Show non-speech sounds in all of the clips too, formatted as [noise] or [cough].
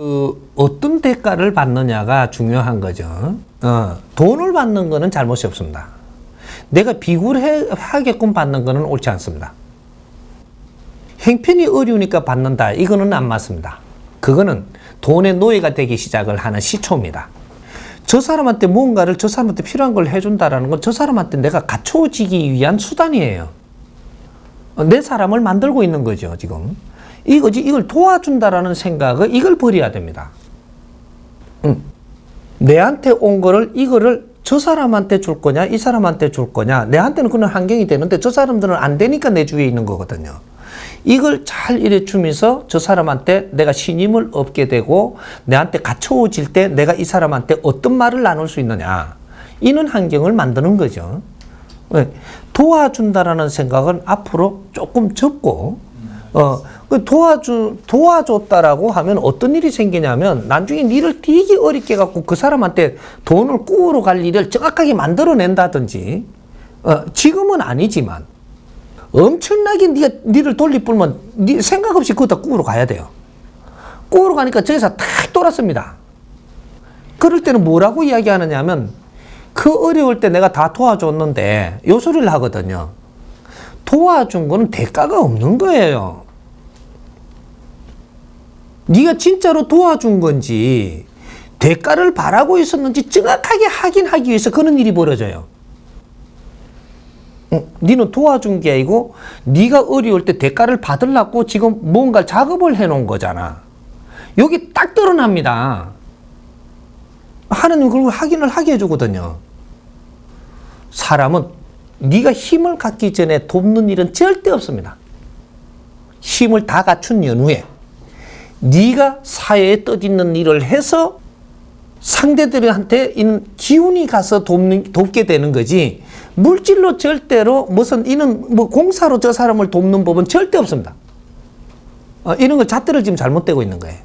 그 어떤 대가를 받느냐가 중요한 거죠. 어, 돈을 받는 거는 잘못이 없습니다. 내가 비굴하게끔 받는 거는 옳지 않습니다. 행편이 어려우니까 받는다. 이거는 안 맞습니다. 그거는 돈의 노예가 되기 시작을 하는 시초입니다. 저 사람한테 뭔가를 저 사람한테 필요한 걸 해준다라는 건 저 사람한테 내가 갖춰지기 위한 수단이에요. 어, 내 사람을 만들고 있는 거죠, 지금. 이거지, 이걸 도와준다라는 생각을, 이걸 버려야 됩니다. 응. 내한테 온 거를, 이거를 저 사람한테 줄 거냐, 이 사람한테 줄 거냐, 내한테는 그런 환경이 되는데 저 사람들은 안 되니까 내 주위에 있는 거거든요. 이걸 잘 이래 주면서 저 사람한테 내가 신임을 얻게 되고 내한테 갖춰질 때 내가 이 사람한테 어떤 말을 나눌 수 있느냐. 이런 환경을 만드는 거죠. 왜? 도와준다라는 생각은 앞으로 조금 접고, 어, 그 도와주, 도와줬다라고 하면 어떤 일이 생기냐면 나중에 니를 되게 어렵게 갖고 그 사람한테 돈을 꾸으러 갈 일을 정확하게 만들어낸다든지, 어, 지금은 아니지만, 엄청나게 니가 니를 돌리 불면 니 생각 없이 그거 다 꾸으러 가야 돼요. 꾸으러 가니까 저기서 탁 돌았습니다. 그럴 때는 뭐라고 이야기하느냐면 그 어려울 때 내가 다 도와줬는데 요 소리를 하거든요. 도와준 거는 대가가 없는 거예요. 네가 진짜로 도와준 건지 대가를 바라고 있었는지 정확하게 확인하기 위해서 그런 일이 벌어져요. 어, 니는 도와준 게 아니고 네가 어려울 때 대가를 받으려고 지금 뭔가 작업을 해놓은 거잖아. 여기 딱 드러납니다. 하느님 그걸 확인을 하게 해주거든요. 사람은 네가 힘을 갖기 전에 돕는 일은 절대 없습니다. 힘을 다 갖춘 연후에 네가 사회에 떠있는 일을 해서 상대들한테 있는 기운이 가서 돕는, 돕게 되는 거지 물질로 절대로 무슨 이는 뭐 공사로 저 사람을 돕는 법은 절대 없습니다. 어, 이런 걸 잣대를 지금 잘못되고 있는 거예요.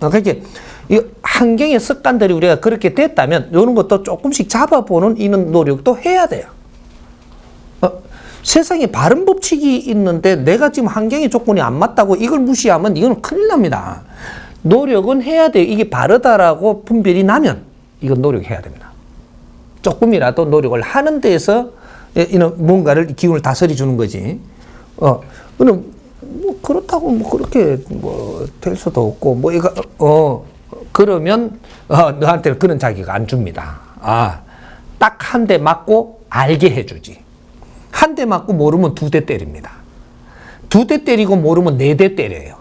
어, 그렇게 이 환경의 습관들이 우리가 그렇게 됐다면 이런 것도 조금씩 잡아보는 이런 노력도 해야 돼요. 어, 세상에 바른 법칙이 있는데 내가 지금 환경의 조건이 안 맞다고 이걸 무시하면 이건 큰일 납니다. 노력은 해야 돼요. 이게 바르다라고 분별이 나면 이건 노력해야 됩니다. 조금이라도 노력을 하는 데에서 이런 뭔가를 기운을 다스려 주는 거지. 어, 그는 뭐 그렇다고 뭐 그렇게 뭐 될 수도 없고 뭐 이거 어 그러면 어 너한테는 그런 자기가 안 줍니다. 아, 딱 한 대 맞고 알게 해주지. 한 대 맞고 모르면 두 대 때립니다. 두 대 때리고 모르면 네 대 때려요.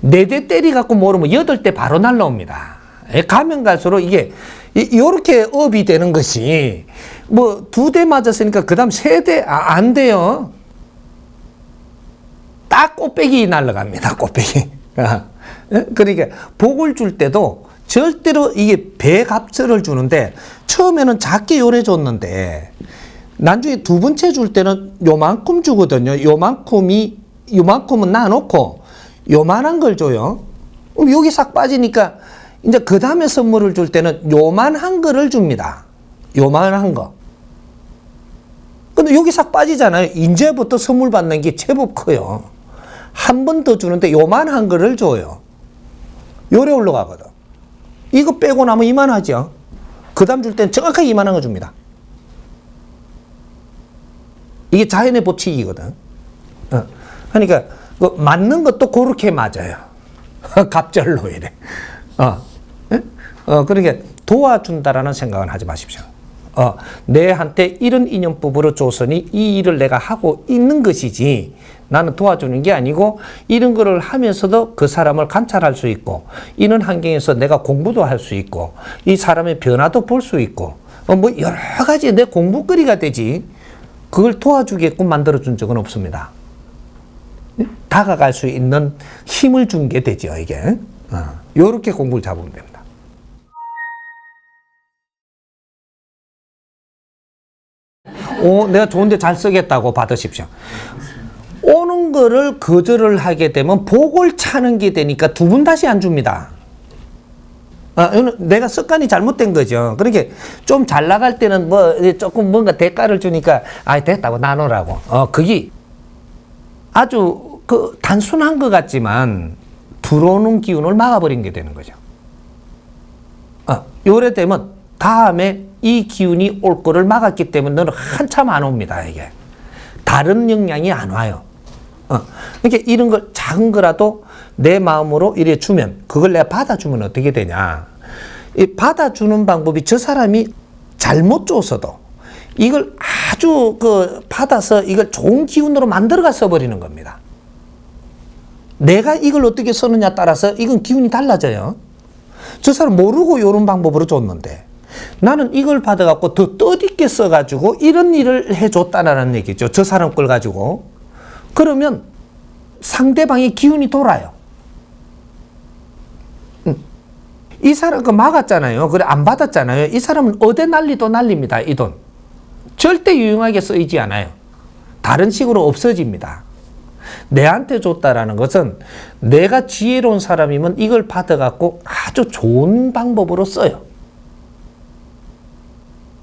네 대 때리 갖고 모르면 여덟 대 바로 날라옵니다. 예, 가면 갈수록 이게 이렇게 업이 되는 것이 뭐 두 대 맞았으니까 그 다음 세 대 안 돼요. 딱 꽃배기 날라갑니다. 꽃배기. 아, 예? 그러니까 복을 줄 때도 절대로 이게 배값을 주는데 처음에는 작게 요래 줬는데 나중에 두 번째 줄 때는 요만큼 주거든요. 요만큼이 요만큼은 놔놓고 요만한 걸 줘요. 그럼 여기 싹 빠지니까 이제 그 다음에 선물을 줄 때는 요만한 거를 줍니다. 요만한 거. 근데 여기 싹 빠지잖아요. 이제부터 선물 받는 게 제법 커요. 한 번 더 주는데 요만한 거를 줘요. 요래 올라가거든. 이거 빼고 나면 이만하죠. 그 다음 줄 때는 정확하게 이만한 거 줍니다. 이게 자연의 법칙이거든. 어. 그러니까 그 맞는 것도 그렇게 맞아요. [laughs] 갑절로 이래. 어. 예? 어, 그러니까 도와준다라는 생각은 하지 마십시오. 어, 내한테 이런 인연법으로 조선이 이 일을 내가 하고 있는 것이지 나는 도와주는 게 아니고 이런 거를 하면서도 그 사람을 관찰할 수 있고 이런 환경에서 내가 공부도 할 수 있고 이 사람의 변화도 볼 수 있고 어, 뭐 여러 가지 내 공부거리가 되지 그걸 도와주게끔 만들어준 적은 없습니다. 다가갈 수 있는 힘을 준 게 되죠, 이게. 어, 요렇게 공부를 잡으면 됩니다. 오, 내가 좋은데 잘 쓰겠다고 받으십시오. 오는 거를 거절을 하게 되면 복을 차는 게 되니까 두 분 다시 안 줍니다. 아, 내가 습관이 잘못된 거죠. 그렇게 좀 잘 나갈 때는 뭐 조금 뭔가 대가를 주니까 아 됐다고 나누라고. 어, 그게 아주 그 단순한 것 같지만 들어오는 기운을 막아버린 게 되는 거죠. 아, 요래 되면 다음에 이 기운이 올 거를 막았기 때문에 너는 한참 안 옵니다, 이게. 다른 영향이 안 와요. 어. 그러니까 이런 걸 작은 거라도 내 마음으로 이래 주면 그걸 내가 받아주면 어떻게 되냐. 이 받아주는 방법이 저 사람이 잘못 줬어도 이걸 아주 그 받아서 이걸 좋은 기운으로 만들어가 써버리는 겁니다. 내가 이걸 어떻게 쓰느냐 따라서 이건 기운이 달라져요. 저 사람 모르고 이런 방법으로 줬는데 나는 이걸 받아갖고 더 떠디게 써가지고 이런 일을 해줬다라는 얘기죠. 저 사람 걸 가지고. 그러면 상대방의 기운이 돌아요. 음. 이 사람 그 막았잖아요. 그래 안 받았잖아요. 이 사람은 어디 난리도 난립니다. 이 돈. 절대 유용하게 쓰이지 않아요. 다른 식으로 없어집니다. 내한테 줬다라는 것은 내가 지혜로운 사람이면 이걸 받아갖고 아주 좋은 방법으로 써요.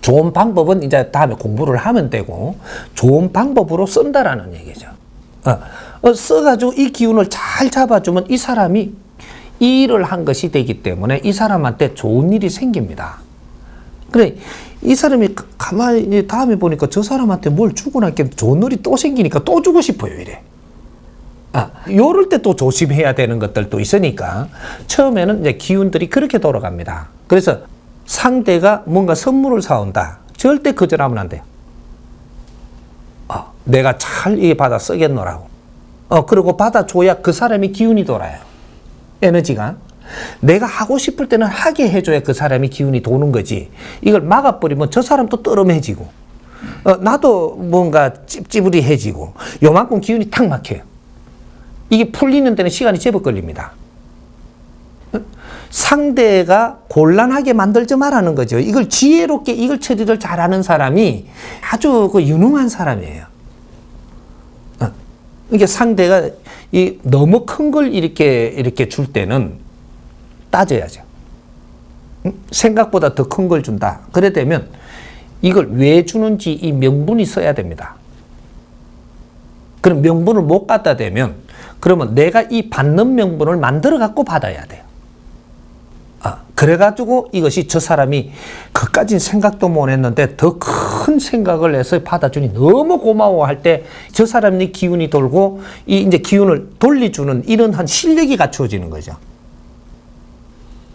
좋은 방법은 이제 다음에 공부를 하면 되고 좋은 방법으로 쓴다라는 얘기죠. 어, 어, 써가지고 이 기운을 잘 잡아주면 이 사람이 이 일을 한 것이 되기 때문에 이 사람한테 좋은 일이 생깁니다. 그래 이 사람이 가- 가만히 다음에 보니까 저 사람한테 뭘 주고 나니까 좋은 일이 또 생기니까 또 주고 싶어요 이래. 아, 요럴 때 또 조심해야 되는 것들도 있으니까 처음에는 이제 기운들이 그렇게 돌아갑니다. 그래서 상대가 뭔가 선물을 사온다. 절대 거절하면 안 돼요. 어, 내가 잘 이게 받아 쓰겠노라고. 어, 그리고 받아줘야 그 사람이 기운이 돌아요. 에너지가. 내가 하고 싶을 때는 하게 해줘야 그 사람이 기운이 도는 거지. 이걸 막아버리면 저 사람도 떨어매지고, 어, 나도 뭔가 찝찝으리해지고, 요만큼 기운이 탁 막혀요. 이게 풀리는 데는 시간이 제법 걸립니다. 어? 상대가 곤란하게 만들지 말라는 거죠. 이걸 지혜롭게 이걸 처리를 잘하는 사람이 아주 그 유능한 사람이에요. 어. 이게 상대가 이 너무 큰 걸 이렇게 이렇게 줄 때는 따져야죠. 응? 생각보다 더 큰 걸 준다. 그래 되면 이걸 왜 주는지 이 명분이 써야 됩니다. 그럼 명분을 못 갖다 대면 그러면 내가 이 받는 명분을 만들어 갖고 받아야 돼요. 아, 그래가지고 이것이 저 사람이 그까진 생각도 못 했는데 더 큰 생각을 해서 받아주니 너무 고마워할 때 저 사람이 기운이 돌고 이 이제 기운을 돌려주는 이런 한 실력이 갖추어지는 거죠.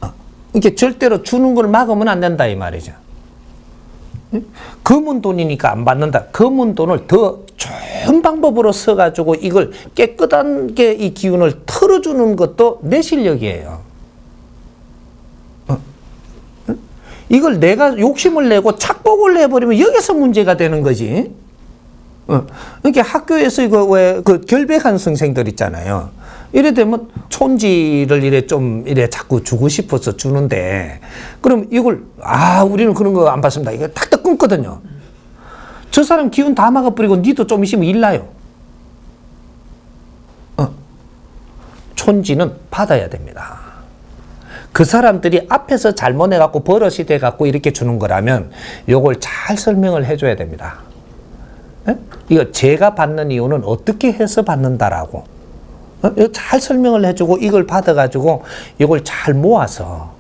아, 이게 절대로 주는 걸 막으면 안 된다 이 말이죠. 검은 돈이니까 안 받는다. 검은 돈을 더 좋은 방법으로 써가지고 이걸 깨끗하게 이 기운을 털어주는 것도 내 실력이에요. 어? 응? 이걸 내가 욕심을 내고 착복을 내버리면 여기서 문제가 되는 거지. 어. 이렇게 학교에서 이거 왜 그 결백한 선생들 있잖아요. 이래 되면 촌지를 이래 좀 이래 자꾸 주고 싶어서 주는데 그럼 이걸 아 우리는 그런 거 안 받습니다. 이거 탁탁 끊거든요. 저 사람 기운 다 막아버리고 니도 좀 있으면 일나요. 어. 촌지는 받아야 됩니다. 그 사람들이 앞에서 잘못해갖고 버릇이 돼갖고 이렇게 주는 거라면 요걸 잘 설명을 해줘야 됩니다. 예? 이거 제가 받는 이유는 어떻게 해서 받는다라고 어? 이거 잘 설명을 해주고 이걸 받아가지고 이걸 잘 모아서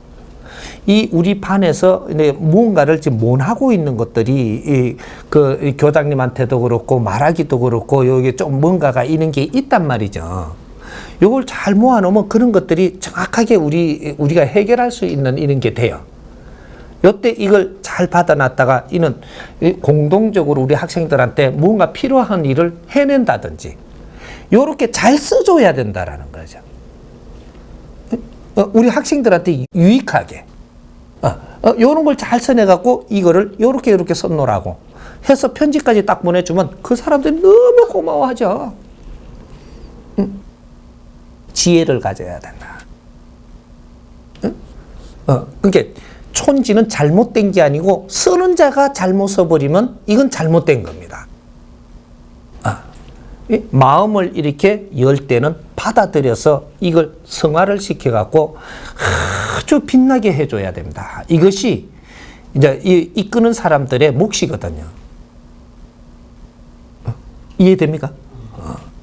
이 우리 반에서 무언가를 지금 못 하고 있는 것들이 이 교장님한테도 그렇고 말하기도 그렇고 여기 좀 뭔가가 있는 게 있단 말이죠. 요걸 잘 모아놓으면 그런 것들이 정확하게 우리 우리가 해결할 수 있는 이런 게 돼요. 요때 이걸 잘 받아놨다가 이는 이 공동적으로 우리 학생들한테 뭔가 필요한 일을 해낸다든지 요렇게 잘 써줘야 된다라는 거죠. 어, 우리 학생들한테 유익하게 어, 어, 요런 걸 잘 써내갖고 이거를 요렇게 요렇게 써놓으라고 해서 편지까지 딱 보내주면 그 사람들이 너무 고마워하죠. 응? 지혜를 가져야 된다. 응? 어, 그러니까 촌지는 잘못된 게 아니고 쓰는 자가 잘못 써버리면 이건 잘못된 겁니다. 아, 이 마음을 이렇게 열 때는 받아들여서 이걸 성화를 시켜갖고 아주 빛나게 해줘야 됩니다. 이것이 이제 이, 이끄는 사람들의 몫이거든요. 어, 이해됩니까? 어.